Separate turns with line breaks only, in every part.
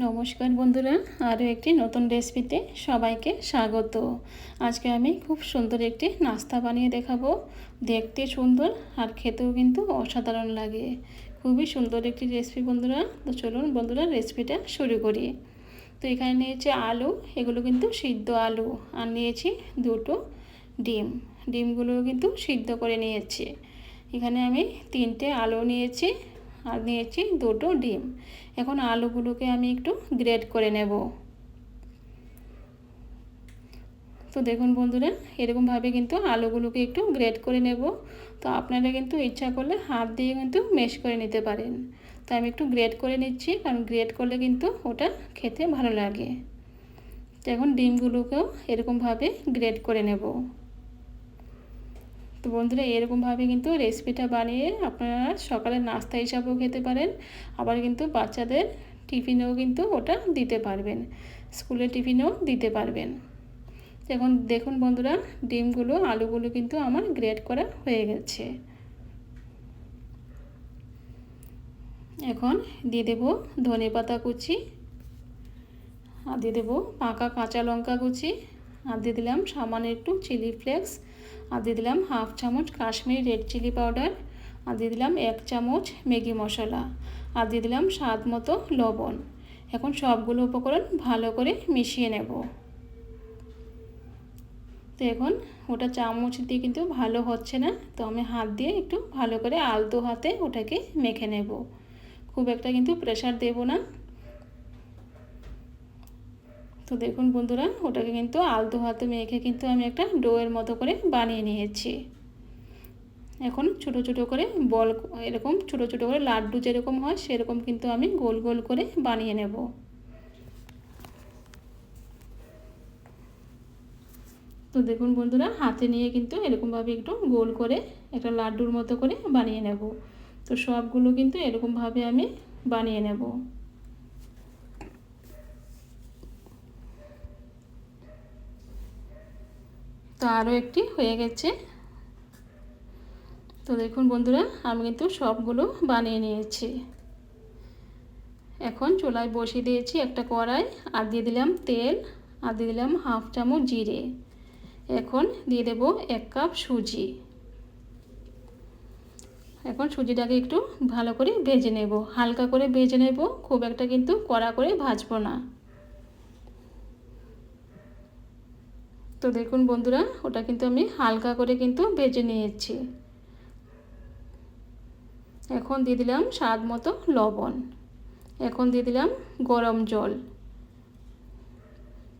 নমস্কার বন্ধুরা, আরও একটি নতুন রেসিপিতে সবাইকে স্বাগত। আজকে আমি খুব সুন্দর একটি নাস্তা বানিয়ে দেখাবো। দেখতে সুন্দর আর খেতেও কিন্তু অসাধারণ লাগে। খুবই সুন্দর একটি রেসিপি বন্ধুরা। তো চলুন বন্ধুরা রেসিপিটা শুরু করি। তো এখানে নিয়েছি আলু, এগুলো কিন্তু সিদ্ধ আলু। আর নিয়েছি দুটো ডিম। ডিমগুলো কিন্তু সিদ্ধ করে নিয়েছি। এখানে আমি তিনটে আলু নিয়েছি। আর নিয়েছি দুটো ডিম। এখন আলুগুলোকে আমি একটু গ্রেড করে নেব। তো দেখুন বন্ধুরা, এরকমভাবে কিন্তু আলুগুলোকে একটু গ্রেড করে নেব। তো আপনারা কিন্তু ইচ্ছা করলে হাত দিয়ে কিন্তু মেশ করে নিতে পারেন। তো আমি একটু গ্রেড করে নিচ্ছি, কারণ গ্রেড করলে কিন্তু ওটা খেতে ভালো লাগে। তো এখন ডিমগুলোকেও এরকমভাবে গ্রেড করে নেব। তো বন্ধুরা, এরকমভাবে কিন্তু রেসিপিটা বানিয়ে আপনারা সকালে নাস্তা হিসাবেও খেতে পারেন। আবার কিন্তু বাচ্চাদের টিফিনেও কিন্তু ওটা দিতে পারবেন। স্কুলের টিফিনেও দিতে পারবেন। এখন দেখুন বন্ধুরা, ডিমগুলো, আলুগুলো কিন্তু আমার গ্রেড করা হয়ে গেছে। এখন দিয়ে দেবো ধনে পাতা কুচি, আর দিয়ে দেবো পাকা কাঁচা লঙ্কা কুচি, আর দিয়ে দিলাম সামান্য একটু চিলি ফ্লেক্স আর দিয়ে দিলাম হাফ চামচ কাশ্মীরি রেড চিলি পাউডার, আর দিয়ে দিলাম এক চামচ ম্যাগি মশলা, আর দিয়ে দিলাম স্বাদ মতো লবণ। এখন সবগুলো উপকরণ ভালো করে মিশিয়ে নেব। তো এখন ওটা চামচ দিয়ে কিন্তু ভালো হচ্ছে না, তো আমি হাত দিয়ে একটু ভালো করে আলতো হাতে ওটাকে মেখে নেব। খুব একটা কিন্তু প্রেশার দেব না। তো দেখুন বন্ধুরা, ওটাকে কিন্তু আলতো হাতে মেখে কিন্তু আমি একটা ডোয়ের মতো করে বানিয়ে নিয়েছি। এখন ছোট ছোট করে বল, এরকম ছোট ছোট করে লাড্ডু যেরকম হয়, সেরকম কিন্তু আমি গোল গোল করে বানিয়ে নেব। তো দেখুন বন্ধুরা, হাতে নিয়ে কিন্তু এরকমভাবে একটু গোল করে একটা লাড্ডুর মতো করে বানিয়ে নেব। তো সবগুলো কিন্তু এরকমভাবে আমি বানিয়ে নেব। তো আরও একটি হয়ে গেছে। তো দেখুন বন্ধুরা, আমি কিন্তু সবগুলো বানিয়ে নিয়েছি। এখন চুলায় বসিয়ে দিয়েছি একটা কড়াই, আর দিয়ে দিলাম তেল, আর দিয়ে দিলাম হাফ চামচ জিরে। এখন দিয়ে দেব এক কাপ সুজি। এখন সুজিটাকে একটু ভালো করে ভেজে নেব। হালকা করে ভেজে নেব, খুব একটা কিন্তু কড়া করে ভাজবো না। তো দেখুন বন্ধুরা, ওটা কিন্তু আমি হালকা করে কিন্তু ভেজে নিয়েছি। এখন দিয়ে দিলাম স্বাদ মতো লবণ। এখন দিয়ে দিলাম গরম জল।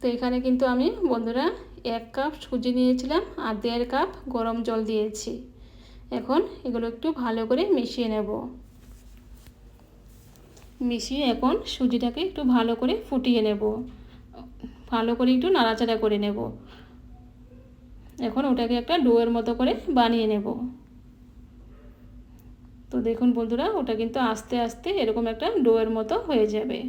তো এখানে কিন্তু আমি বন্ধুরা এক কাপ সুজি নিয়েছিলাম আর দেড় কাপ গরম জল দিয়েছি। এখন এগুলো একটু ভালো করে মিশিয়ে নেব। মিশিয়ে এখন সুজিটাকে একটু ভালো করে ফুটিয়ে নেব। ভালো করে একটু নাড়াচাড়া করে নেব। এখন ওটাকে একটা ডোয়ের মতো করে বানিয়ে নেব। তো দেখুন বন্ধুরা, ওটা কিন্তু আস্তে আস্তে এরকম একটা ডোয়ের মতো হয়ে যাবে।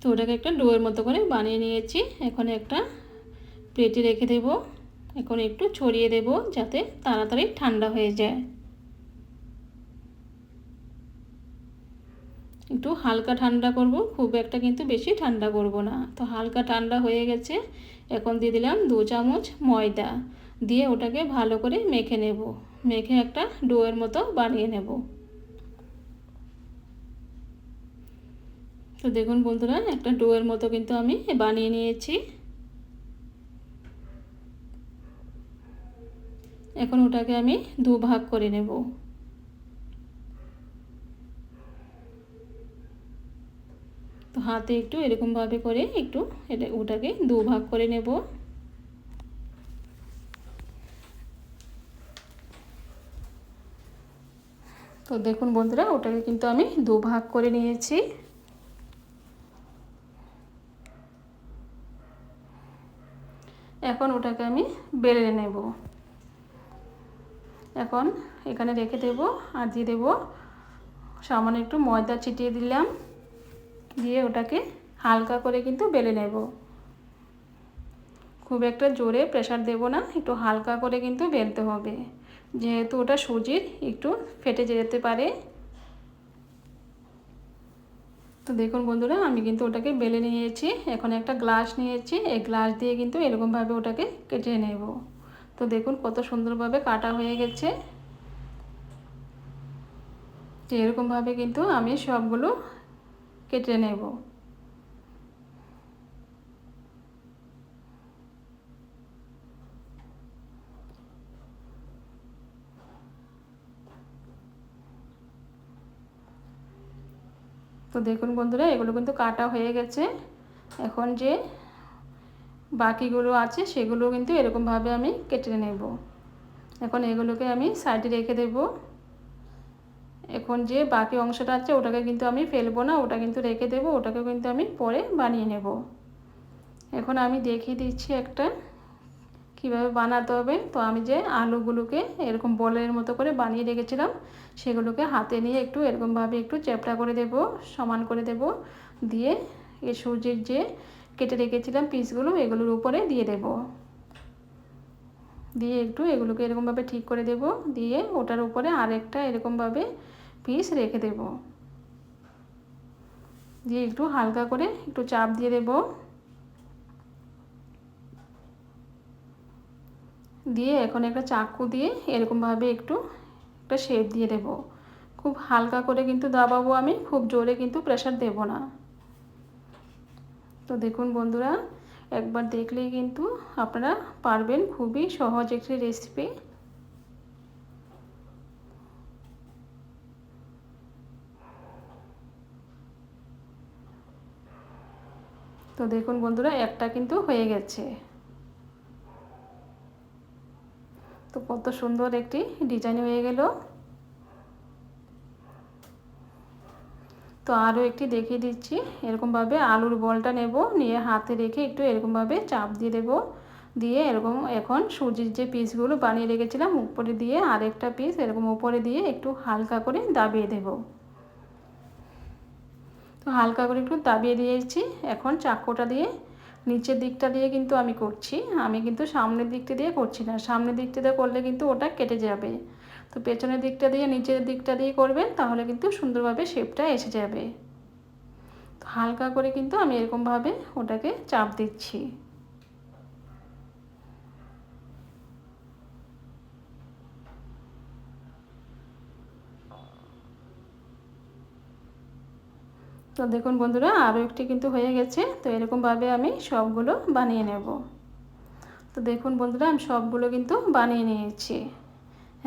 তো ওটাকে একটা ডোয়ের মতো করে বানিয়ে নিয়েছি। এখন একটা প্লেটে রেখে দেব। এখন একটু ছড়িয়ে দেব যাতে তাড়াতাড়ি ঠান্ডা হয়ে যায়। একটু হালকা ঠান্ডা করব, খুব একটা কিন্তু বেশি ঠান্ডা করব না। তো হালকা ঠান্ডা হয়ে গেছে, এখন দিয়ে দিলাম দু চামচ ময়দা, দিয়ে ওটাকে ভালো করে মেখে নেব। মেখে একটা ডোয়ের মতো বানিয়ে নেব। তো দেখুন বন্ধুরা, একটা ডোয়ের মতো কিন্তু আমি বানিয়ে নিয়েছি। এখন ওটাকে আমি দু ভাগ করে নেব। তো হাতে একটু এরকমভাবে করে একটু এটা ওটাকে দু ভাগ করে নেব। তো দেখুন বন্ধুরা, ওটাকে কিন্তু আমি দু ভাগ করে নিয়েছি। এখন ওটাকে আমি বেলে নেব। এখন এখানে রেখে দেব আর দিয়ে দেবো সামান্য একটু ময়দা ছিটিয়ে দিলাম। দিয়ে ওটাকে হালকা করে কিন্তু বেলে নেব। খুব একটা জোরে প্রেশার দেব না, একটু হালকা করে কিন্তু বেলতে হবে। যেহেতু ওটা সুজির, একটু ফেটে যেতে পারে। তো দেখুন বন্ধুরা, আমি কিন্তু ওটাকে বেলে নিয়েছি, এখন একটা গ্লাস নিয়েছি, এই গ্লাস দিয়ে কিন্তু এরকমভাবে ওটাকে কেটে নেব। তো দেখুন কত সুন্দরভাবে কাটা হয়ে গেছে। এরকমভাবে কিন্তু আমি সবগুলো কেটে নেব। তো দেখুন বন্ধুরা, এগুলো কিন্তু কাটা হয়ে গেছে। এখন যে বাকিগুলো আছে, সেগুলো কিন্তু এরকমভাবে আমি কেটে নেব। এখন এগুলোকে আমি সাইডে রেখে দেব। এখন যে বাকি অংশটা আছে, ওটাকে কিন্তু আমি ফেলব না, ওটা কিন্তু রেখে দেবো, ওটাকে কিন্তু আমি পরে বানিয়ে নেব। এখন আমি দেখিয়ে দিচ্ছি একটা, কীভাবে বানাতে হবে। তো আমি যে আলুগুলোকে এরকম বলের মতো করে বানিয়ে রেখেছিলাম, সেগুলোকে হাতে নিয়ে একটু এরকমভাবে একটু চ্যাপটা করে দেব, সমান করে দেব, দিয়ে এই সূর্যের যে কেটে রেখেছিলাম পিসগুলো, এগুলোর উপরে দিয়ে দেব। দিয়ে একটু এগুলোকে এরকমভাবে ঠিক করে দেব, দিয়ে ওটার উপরে আরেকটা এরকমভাবে পিস রেখে দেব। দিয়ে একটু হালকা করে একটু চাপ দিয়ে দেবো। দিয়ে এখন একটা চাকু দিয়ে এরকমভাবে একটু একটা শেপ দিয়ে দেব। খুব হালকা করে কিন্তু দাবাবো আমি, খুব জোরে কিন্তু প্রেশার দেব না। তো দেখুন বন্ধুরা, একবার দেখলেই কিন্তু আপনারা পারবেন। খুবই সহজ একটি রেসিপি তো দেখুন বন্ধুরা, একটা কিন্তু হয়ে গেছে। তো কত সুন্দর একটি ডিজাইন হয়ে গেল। তো আরও একটি দেখিয়ে দিচ্ছি, এরকমভাবে আলুর বলটা নেব, নিয়ে হাতে রেখে একটু এরকমভাবে চাপ দিয়ে দেব। দিয়ে এরকম এখন সুজির যে পিসগুলো বানিয়ে রেখেছিলাম, উপরে দিয়ে আরেকটা পিস এরকম উপরে দিয়ে একটু হালকা করে দাবিয়ে দেব। তো হালকা করে একটু দাবিয়ে দিয়েছি। এখন চাকুটা দিয়ে নিচের দিকটা দিয়ে কিন্তু আমি করছি। আমি কিন্তু সামনের দিকটা দিয়ে করছি না। সামনের দিকটা দিয়ে করলে কিন্তু ওটা কেটে যাবে। তো পেছনের দিকটা দিয়ে, নিচের দিকটা দিয়ে করবেন, তাহলে কিন্তু সুন্দরভাবে শেপটা এসে যাবে। হালকা করে কিন্তু আমি এরকমভাবে ওটাকে চাপ দিচ্ছি। তো দেখুন বন্ধুরা, আরও একটি কিন্তু হয়ে গেছে। তো এরকমভাবে আমি সবগুলো বানিয়ে নেব। তো দেখুন বন্ধুরা, আমি সবগুলো কিন্তু বানিয়ে নিয়েছি।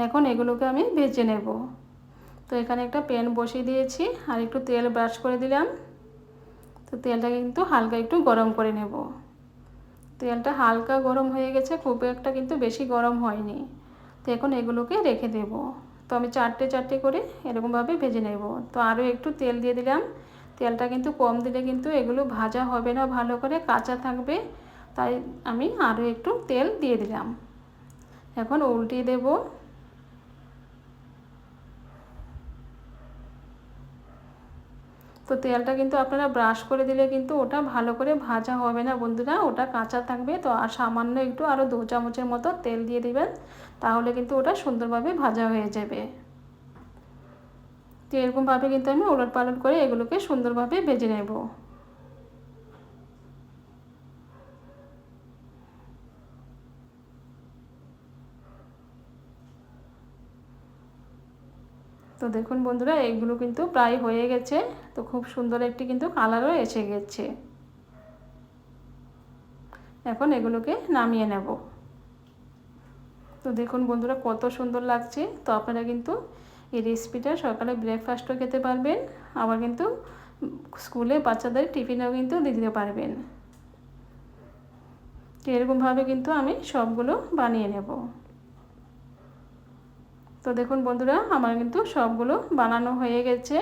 এখন এগুলোকে আমি ভেজে নেব। তো এখানে একটা প্যান বসিয়ে দিয়েছি, আর একটু তেল ব্রাশ করে দিলাম। তো তেলটাকে কিন্তু হালকা একটু গরম করে নেব। তেলটা হালকা গরম হয়ে গেছে, খুব একটা কিন্তু বেশি গরম হয়নি। তো এখন এগুলোকে রেখে দেব। তো আমি চারটে চারটে করে এরকমভাবে ভেজে নেব। তো আরও একটু তেল দিয়ে দিলাম। তেলটা কিন্তু কম দিলে কিন্তু এগুলো ভাজা হবে না, ভালো করে কাঁচা থাকবে। তাই আমি আরও একটু তেল দিয়ে দিলাম। এখন উল্টিয়ে দেব। তো তেলটা কিন্তু আপনারা ব্রাশ করে দিলে কিন্তু ওটা ভালো করে ভাজা হবে না বন্ধুরা, ওটা কাঁচা থাকবে। তো আর সামান্য একটু আরও দু চামচের মতো তেল দিয়ে দিবেন, তাহলে কিন্তু ওটা সুন্দরভাবে ভাজা হয়ে যাবে। তো এরকমভাবে কিন্তু আমি ওলট পালট করে এগুলোকে সুন্দরভাবে ভেজে নেব। তো দেখুন বন্ধুরা, এগুলো কিন্তু প্রায় হয়ে গেছে। তো খুব সুন্দর একটি কিন্তু কালারও এসে গেছে। এখন এগুলোকে নামিয়ে নেব। তো দেখুন বন্ধুরা, কত সুন্দর লাগছে। তো আপনারা কিন্তু এই রেসিপিটা সকালে ব্রেকফাস্টও খেতে পারবেন, আবার কিন্তু স্কুলে বাচ্চাদের টিফিনেও কিন্তু দিতে পারবেন। এরকমভাবে কিন্তু আমি সবগুলো বানিয়ে নেব। তো দেখুন বন্ধুরা, আমার কিন্তু সবগুলো বানানো হয়ে গেছে।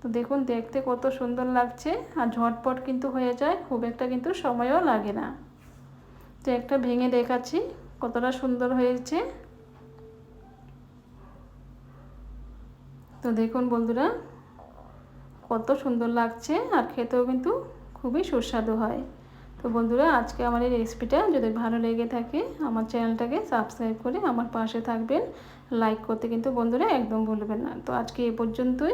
তো দেখুন, দেখতে কত সুন্দর লাগছে, আর ঝটপট কিন্তু হয়ে যায়, খুব একটা কিন্তু সময়ও লাগে না। তো একটা ভেঙে দেখাচ্ছি, কতটা সুন্দর হয়েছে। তো দেখুন বন্ধুরা, কত সুন্দর লাগছে আর খেতেও কিন্তু খুবই সুস্বাদু হয়। তো বন্ধুরা, আজকে আমার এই রেসিপিটা যদি ভালো লেগে থাকে, আমার চ্যানেলটাকে সাবস্ক্রাইব করে আমার পাশে থাকবেন। লাইক করতে কিন্তু বন্ধুরা একদম ভুলবেন না। তো আজকে এ পর্যন্তই।